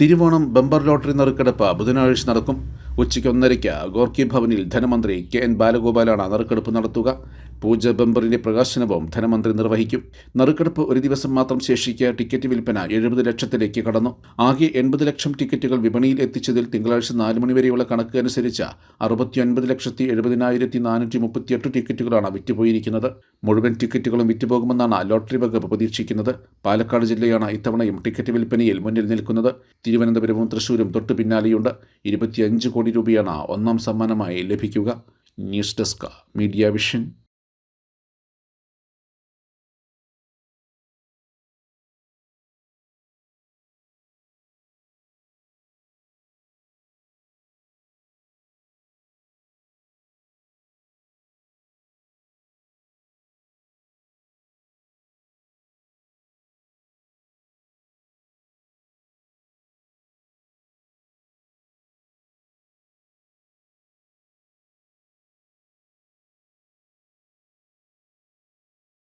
Thiruvonam bumper lottery നറുക്കെടുപ്പ് ബുധനാഴ്ച നടക്കും. ഉച്ചയ്ക്ക് ഒന്നരയ്ക്ക് ഗോർക്കി ഭവനിൽ ധനമന്ത്രി കെ എൻ ബാലഗോപാലാണ് നറുക്കെടുപ്പ് നടത്തുക. പൂജ ബംബറിന്റെ പ്രകാശനവും ധനമന്ത്രി നിർവഹിക്കും. നറുക്കെടുപ്പ് ഒരു ദിവസം മാത്രം ശേഷിക്കെ ടിക്കറ്റ് വിൽപ്പന എഴുപത് ലക്ഷത്തിലേക്ക് കടന്നു. ആകെ എൺപത് ലക്ഷം ടിക്കറ്റുകൾ വിപണിയിൽ എത്തിച്ചതിൽ തിങ്കളാഴ്ച നാല് മണിവരെയുള്ള കണക്ക് അനുസരിച്ച് അറുപത്തിയൊൻപത് ലക്ഷത്തി എഴുപതിനായിരത്തി നാനൂറ്റി മുപ്പത്തിയെട്ട് ടിക്കറ്റുകളാണ് വിറ്റുപോയിരിക്കുന്നത്. മുഴുവൻ ടിക്കറ്റുകളും വിറ്റുപോകുമെന്നാണ് ലോട്ടറി വകുപ്പ് പ്രതീക്ഷിക്കുന്നത്. പാലക്കാട് ജില്ലയാണ് ഇത്തവണയും ടിക്കറ്റ് വിൽപ്പനയിൽ മുന്നിൽ നിൽക്കുന്നത്. തിരുവനന്തപുരവും തൃശൂരും തൊട്ടു പിന്നാലെയുണ്ട്. ഇരുപത്തിയഞ്ച് കോടി രൂപയാണ് ഒന്നാം സമ്മാനമായി ലഭിക്കുക. News desk media vision.